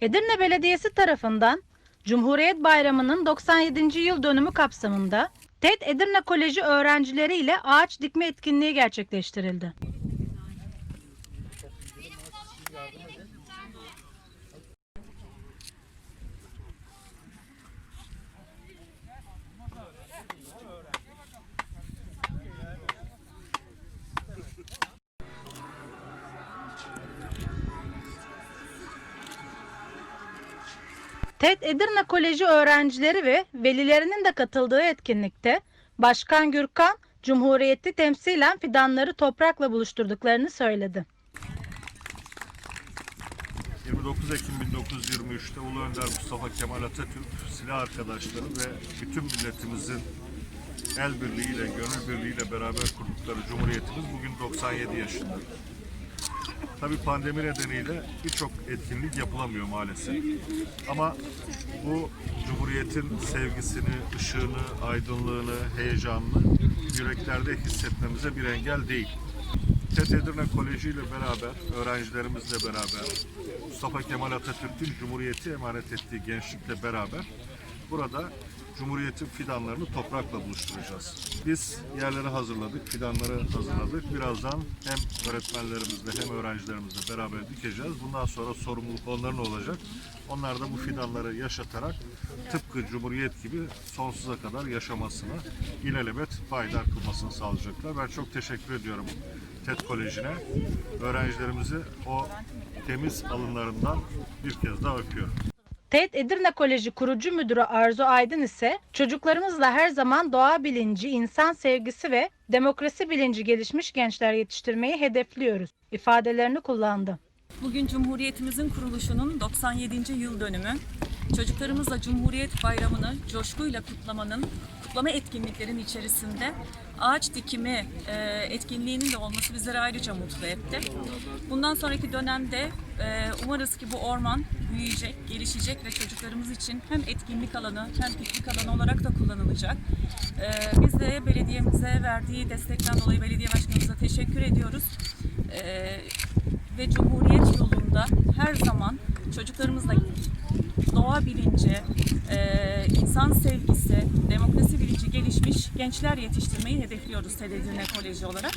Edirne Belediyesi tarafından Cumhuriyet Bayramı'nın 97. yıl dönümü kapsamında TED Edirne Koleji öğrencileri ile ağaç dikme etkinliği gerçekleştirildi. TED Edirne Koleji öğrencileri ve velilerinin de katıldığı etkinlikte Başkan Gürkan, Cumhuriyeti temsilen fidanları toprakla buluşturduklarını söyledi. 29 Ekim 1923'te Ulu Önder Mustafa Kemal Atatürk, silah arkadaşları ve bütün milletimizin el birliğiyle, gönül birliğiyle beraber kurdukları Cumhuriyetimiz bugün 97 yaşında. Tabii pandemi nedeniyle birçok etkinlik yapılamıyor maalesef. Ama bu Cumhuriyet'in sevgisini, ışığını, aydınlığını, heyecanını yüreklerde hissetmemize bir engel değil. TED Edirne Koleji ile beraber, öğrencilerimizle beraber, Mustafa Kemal Atatürk'ün Cumhuriyeti emanet ettiği gençlikle beraber burada Cumhuriyet'in fidanlarını toprakla buluşturacağız. Biz yerleri hazırladık, fidanları hazırladık. Birazdan hem öğretmenlerimizle hem öğrencilerimizle beraber dikeceğiz. Bundan sonra sorumluluk onların olacak. Onlar da bu fidanları yaşatarak tıpkı Cumhuriyet gibi sonsuza kadar yaşamasını ilelebet fayda kılmasını sağlayacaklar. Ben çok teşekkür ediyorum TED Koleji'ne. Öğrencilerimizi o temiz alınlarından bir kez daha öpüyorum. TED Edirne Koleji kurucu müdürü Arzu Aydın ise çocuklarımızla her zaman doğa bilinci, insan sevgisi ve demokrasi bilinci gelişmiş gençler yetiştirmeyi hedefliyoruz ifadelerini kullandı. Bugün Cumhuriyetimizin kuruluşunun 97. yıl dönümü. Çocuklarımızla Cumhuriyet Bayramı'nı coşkuyla kutlamanın, kutlama etkinliklerin içerisinde ağaç dikimi e, etkinliğinin de olması bizleri ayrıca mutlu etti. Bundan sonraki dönemde e, umarız ki bu orman büyüyecek, gelişecek ve çocuklarımız için hem etkinlik alanı hem piknik alanı olarak da kullanılacak. E, biz de belediyemize verdiği destekten dolayı belediye başkanımıza teşekkür ediyoruz. Ve Cumhuriyet yolunda her zaman çocuklarımızla doğa bilinci, e, insan sevgisi, demokrasi bilinci gelişmiş gençler yetiştirmeyi hedefliyoruz TED Edirne Koleji olarak.